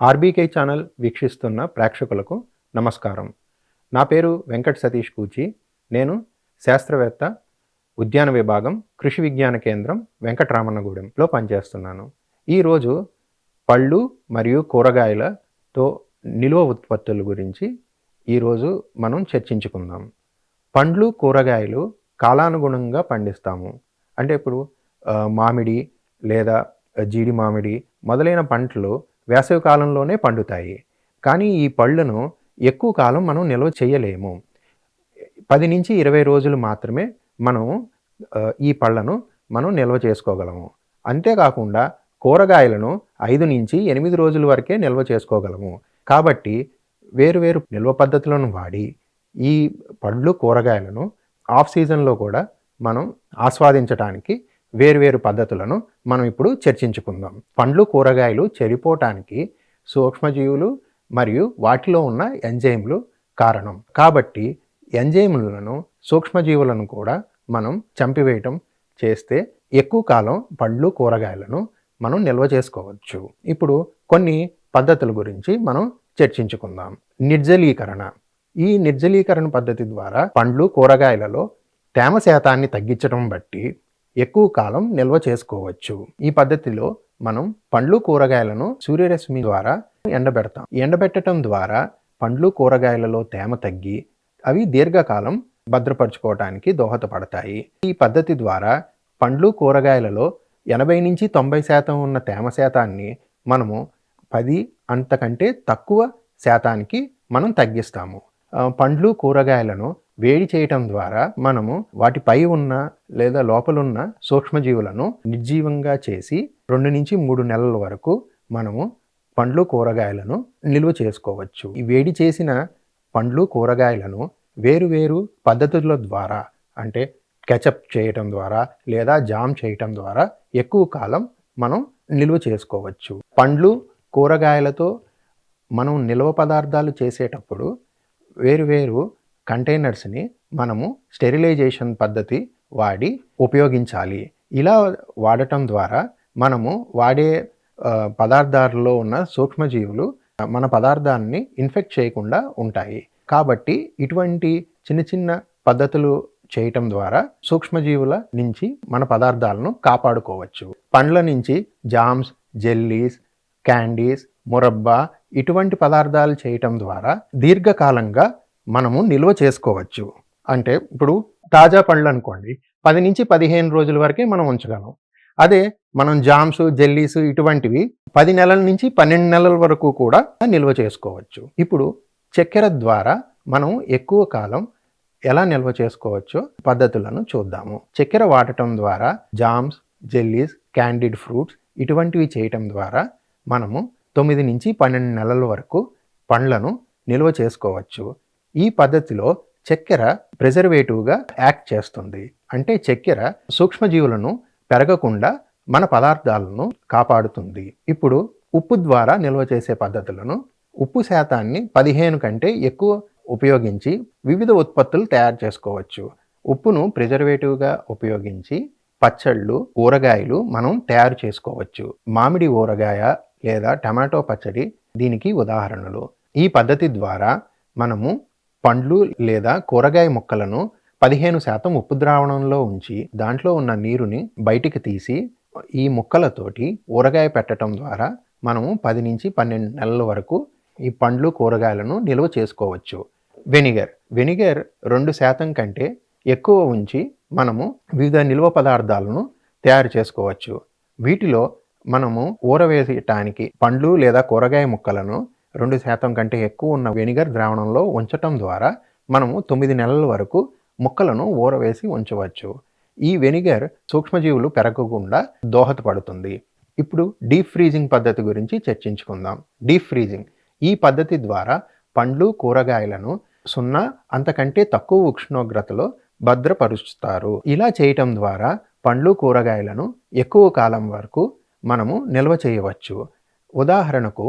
RBK channel వీక్షిస్తున్న ప్రేక్షకులకు నమస్కారం. నా పేరు వెంకట్ సతీష్ కూచి. నేను శాస్త్రవేత్త ఉద్యాన విభాగం కృషి విజ్ఞాన కేంద్రం వెంకటరామన్నగూడెంలో పనిచేస్తున్నాను. ఈరోజు పళ్ళు మరియు కూరగాయలతో నిల్వ ఉత్పత్తుల గురించి ఈరోజు మనం చర్చించుకుందాం. పండ్లు కూరగాయలు కాలానుగుణంగా పండిస్తాము. అంటే ఇప్పుడు మామిడి లేదా జీడి మామిడి మొదలైన పంటలు వేసవి కాలంలోనే పండుతాయి. కానీ ఈ పళ్ళను ఎక్కువ కాలం మనం నిల్వ చేయలేము. పది నుంచి ఇరవై రోజులు మాత్రమే మనం ఈ పళ్ళను మనం నిల్వ చేసుకోగలము. అంతేకాకుండా కూరగాయలను ఐదు నుంచి ఎనిమిది రోజుల వరకే నిల్వ చేసుకోగలము. కాబట్టి వేరువేరు నిల్వ పద్ధతులను వాడి ఈ పళ్ళు కూరగాయలను ఆఫ్ సీజన్లో కూడా మనం ఆస్వాదించడానికి వేరువేరు పద్ధతులను మనం ఇప్పుడు చర్చించుకుందాం. పండ్లు కూరగాయలు చెడిపోవటానికి సూక్ష్మజీవులు మరియు వాటిలో ఉన్న ఎంజైమ్లు కారణం. కాబట్టి ఎంజైములను సూక్ష్మజీవులను కూడా మనం చంపివేయటం చేస్తే ఎక్కువ కాలం పండ్లు కూరగాయలను మనం నిల్వ చేసుకోవచ్చు. ఇప్పుడు కొన్ని పద్ధతుల గురించి మనం చర్చించుకుందాం. నిర్జలీకరణ. ఈ నిర్జలీకరణ పద్ధతి ద్వారా పండ్లు కూరగాయలలో తేమ శాతాన్ని తగ్గించడం బట్టి ఎక్కువ కాలం నిల్వ చేసుకోవచ్చు. ఈ పద్ధతిలో మనం పండ్లు కూరగాయలను సూర్యరశ్మి ద్వారా ఎండబెడతాం. ఎండబెట్టడం ద్వారా పండ్లు కూరగాయలలో తేమ తగ్గి అవి దీర్ఘకాలం భద్రపరచుకోవటానికి దోహదపడతాయి. ఈ పద్ధతి ద్వారా పండ్లు కూరగాయలలో ఎనభై నుంచి తొంభై శాతం ఉన్న తేమ శాతాన్ని మనము పది అంతకంటే తక్కువ శాతానికి మనం తగ్గిస్తాము. పండ్లు కూరగాయలను వేడి చేయటం ద్వారా మనము వాటిపై ఉన్న లేదా లోపలున్న సూక్ష్మజీవులను నిర్జీవంగా చేసి రెండు నుంచి మూడు నెలల వరకు మనము పండ్లు కూరగాయలను నిల్వ చేసుకోవచ్చు. ఈ వేడి చేసిన పండ్లు కూరగాయలను వేరువేరు పద్ధతుల ద్వారా అంటే కెచప్ చేయటం ద్వారా లేదా జామ్ చేయటం ద్వారా ఎక్కువ కాలం మనం నిల్వ చేసుకోవచ్చు. పండ్లు కూరగాయలతో మనం నిల్వ పదార్థాలు చేసేటప్పుడు వేరువేరు కంటైనర్స్ని మనము స్టెరిలైజేషన్ పద్ధతి వాడి ఉపయోగించాలి. ఇలా వాడటం ద్వారా మనము వాడే పదార్థాలలో ఉన్న సూక్ష్మజీవులు మన పదార్థాన్ని ఇన్ఫెక్ట్ చేయకుండా ఉంటాయి. కాబట్టి ఇటువంటి చిన్న చిన్న పద్ధతులు చేయటం ద్వారా సూక్ష్మజీవుల నుంచి మన పదార్థాలను కాపాడుకోవచ్చు. పండ్ల నుంచి జామ్స్ జెల్లీస్ క్యాండీస్ మురబ్బా ఇటువంటి పదార్థాలు చేయటం ద్వారా దీర్ఘకాలంగా మనము నిల్వ చేసుకోవచ్చు. అంటే ఇప్పుడు తాజా పండ్లు అనుకోండి పది నుంచి పదిహేను రోజుల వరకే మనం ఉంచగలం. అదే మనం జామ్స్ జెల్లీస్ ఇటువంటివి పది నెలల నుంచి పన్నెండు నెలల వరకు కూడా నిల్వ చేసుకోవచ్చు. ఇప్పుడు చక్కెర ద్వారా మనం ఎక్కువ కాలం ఎలా నిల్వ చేసుకోవచ్చో పద్ధతులను చూద్దాము. చక్కెర వాడటం ద్వారా జామ్స్ జెల్లీస్ క్యాండిడ్ ఫ్రూట్స్ ఇటువంటివి చేయటం ద్వారా మనము తొమ్మిది నుంచి పన్నెండు నెలల వరకు పండ్లను నిల్వ చేసుకోవచ్చు. ఈ పద్ధతిలో చక్కెర ప్రిజర్వేటివ్గా యాక్ట్ చేస్తుంది. అంటే చక్కెర సూక్ష్మజీవులను పెరగకుండా మన పదార్థాలను కాపాడుతుంది. ఇప్పుడు ఉప్పు ద్వారా నిల్వ చేసే పద్ధతులను ఉప్పు శాతాన్ని పదిహేను కంటే ఎక్కువ ఉపయోగించి వివిధ ఉత్పత్తులు తయారు చేసుకోవచ్చు. ఉప్పును ప్రిజర్వేటివ్గా ఉపయోగించి పచ్చళ్ళు ఊరగాయలు మనం తయారు చేసుకోవచ్చు. మామిడి ఊరగాయ లేదా టమాటో పచ్చడి దీనికి ఉదాహరణలు. ఈ పద్ధతి ద్వారా మనము పండ్లు లేదా కూరగాయ ముక్కలను పదిహేను శాతం ఉప్పు ద్రావణంలో ఉంచి దాంట్లో ఉన్న నీరుని బయటికి తీసి ఈ ముక్కలతోటి ఊరగాయ పెట్టడం ద్వారా మనము పది నుంచి పన్నెండు నెలల వరకు ఈ పండ్లు కూరగాయలను నిల్వ చేసుకోవచ్చు. వెనిగర్. వెనిగర్ రెండు శాతం కంటే ఎక్కువ ఉంచి మనము వివిధ నిల్వ పదార్థాలను తయారు చేసుకోవచ్చు. వీటిలో మనము ఊరవేయటానికి పండ్లు లేదా కూరగాయ ముక్కలను రెండు శాతం కంటే ఎక్కువ ఉన్న వెనిగర్ ద్రావణంలో ఉంచటం ద్వారా మనము తొమ్మిది నెలల వరకు ముక్కలను ఊరవేసి ఉంచవచ్చు. ఈ వెనిగర్ సూక్ష్మజీవులు పెరగకుండా దోహదపడుతుంది. ఇప్పుడు డీప్ ఫ్రీజింగ్ పద్ధతి గురించి చర్చించుకుందాం. డీప్ ఫ్రీజింగ్ ఈ పద్ధతి ద్వారా పండ్లు కూరగాయలను సున్నా అంతకంటే తక్కువ ఉష్ణోగ్రతలో భద్రపరుస్తారు. ఇలా చేయటం ద్వారా పండ్లు కూరగాయలను ఎక్కువ కాలం వరకు మనము నిల్వ చేయవచ్చు. ఉదాహరణకు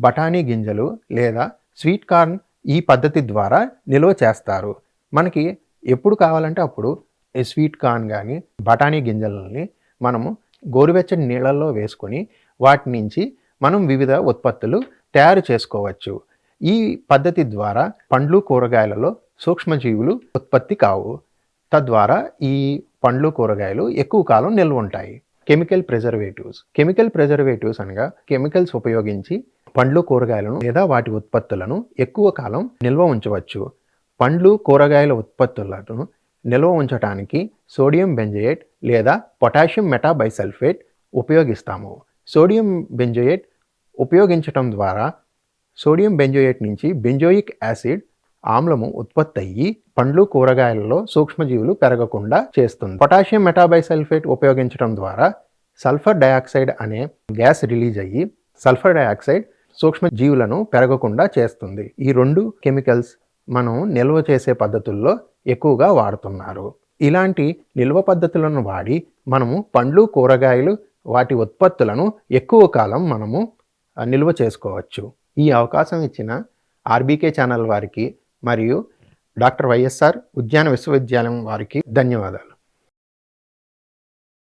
బఠానీ గింజలు లేదా స్వీట్ కార్న్ ఈ పద్ధతి ద్వారా నిల్వ చేస్తారు. మనకి ఎప్పుడు కావాలంటే అప్పుడు ఈ స్వీట్ కార్న్ కానీ బఠానీ గింజలని మనము గోరువెచ్చని నీళ్ళల్లో వేసుకొని వాటి నుంచి మనం వివిధ ఉత్పత్తులు తయారు చేసుకోవచ్చు. ఈ పద్ధతి ద్వారా పండ్లు కూరగాయలలో సూక్ష్మజీవులు ఉత్పత్తి కావు. తద్వారా ఈ పండ్లు కూరగాయలు ఎక్కువ కాలం నిల్వ ఉంటాయి. Chemical preservatives. కెమికల్ ప్రిజర్వేటివ్స్ అనగా కెమికల్స్ ఉపయోగించి పండ్లు కూరగాయలను లేదా వాటి ఉత్పత్తులను ఎక్కువ కాలం నిల్వ ఉంచవచ్చు. పండ్లు కూరగాయల ఉత్పత్తులను నిల్వ ఉంచడానికి సోడియం బెంజయేట్ లేదా పొటాషియం మెటాబైసల్ఫేట్ ఉపయోగిస్తాము. సోడియం బెంజోయేట్ ఉపయోగించటం ద్వారా సోడియం బెంజోయేట్ నుంచి బెంజోయిక్ యాసిడ్ ఆమ్లము ఉత్పత్తి అయ్యి పండ్లు కూరగాయలలో సూక్ష్మజీవులు పెరగకుండా చేస్తుంది. పొటాషియం మెటాబైసల్ఫేట్ ఉపయోగించడం ద్వారా సల్ఫర్ డయాక్సైడ్ అనే గ్యాస్ రిలీజ్ అయ్యి సల్ఫర్ డయాక్సైడ్ సూక్ష్మజీవులను పెరగకుండా చేస్తుంది. ఈ రెండు కెమికల్స్ మనం నిల్వ చేసే పద్ధతుల్లో ఎక్కువగా వాడుతున్నారు. ఇలాంటి నిల్వ పద్ధతులను వాడి మనము పండ్లు కూరగాయలు వాటి ఉత్పత్తులను ఎక్కువ కాలం మనము నిల్వ చేసుకోవచ్చు. ఈ అవకాశం ఇచ్చిన ఆర్బీకే ఛానల్ వారికి మరియు డాక్టర్ వైఎస్ఆర్ ఉద్యాన విశ్వవిద్యాలయం వారికి ధన్యవాదాలు.